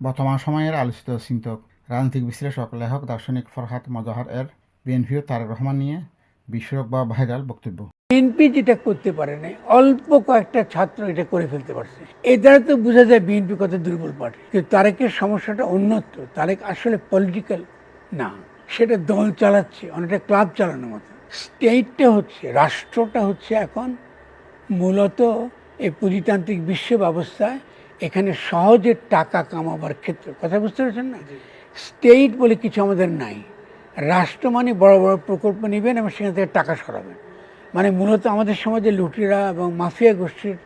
বর্তমান সময়ের আলোচিত চিন্তক রাজনৈতিক বিশ্লেষক, লেখক, দার্শনিক ফরহাদ মজাহার এর বিএনপি ও তারেক রহমান নিয়ে বিস্ফোরক বা ভাইরাল বক্তব্য। বিএনপি যেটা করতে পারে নাই, অল্প কয়েকটা ছাত্র এটা করে ফেলতে পারছে। এ দ্বারা তো বোঝা যায় বিএনপি কত দুর্বল পার্টি কিন্তু তারেকের সমস্যাটা অন্যত্র, তারেক আসলে পলিটিক্যাল না। সেটা দল চালাচ্ছে, অনেকটা ক্লাব চালানোর মতো। স্টেটটা হচ্ছে, রাষ্ট্রটা হচ্ছে এখন মূলত এই পুঁজিতান্ত্রিক বিশ্ব ব্যবস্থায় এখানে সহজে টাকা কামাবার ক্ষেত্র কথা বুঝতে পারছেন না? স্টেট বলে কিছু আমাদের নাই। রাষ্ট্র মানে বড় বড় প্রকল্প নেবেন এবং সেখান থেকে টাকা সরাবেন। মানে মূলত আমাদের সমাজে লুটেরা এবং মাফিয়া গোষ্ঠীর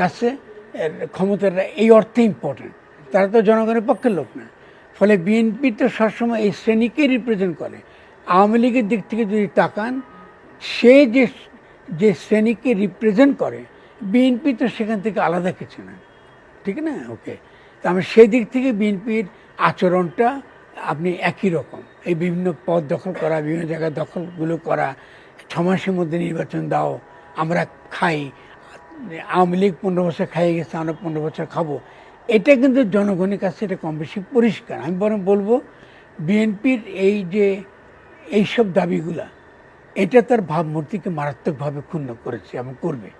কাছে ক্ষমতাটা এই অর্থে ইম্পর্টেন্ট তারা তো জনগণের পক্ষের লোক না। ফলে বিএনপি তো সবসময় এই শ্রেণীকে রিপ্রেজেন্ট করে। আওয়ামী লীগের দিক থেকে যদি তাকান সে যে যে শ্রেণীকে রিপ্রেজেন্ট করে বিএনপি তো সেখান থেকে আলাদা কিছু না। ঠিক না? ওকে আমি সেই দিক থেকে বিএনপির আচরণটা আপনি একই রকম। এই বিভিন্ন পদ দখল করা, বিভিন্ন জায়গায় দখলগুলো করা ছ মাসের মধ্যে নির্বাচন দাও, আমরা খাই, আওয়ামী লীগ পনেরো বছর খাইয়ে গেছে, আমরা পনেরো বছর খাব। এটা কিন্তু জনগণের কাছে এটা কম বেশি পরিষ্কার। আমি বরং বলব, বিএনপির এই যে, এইসব দাবিগুলা, এটা তার ভাবমূর্তিকে মারাত্মকভাবে ক্ষুণ্ণ করেছে এবং করবে।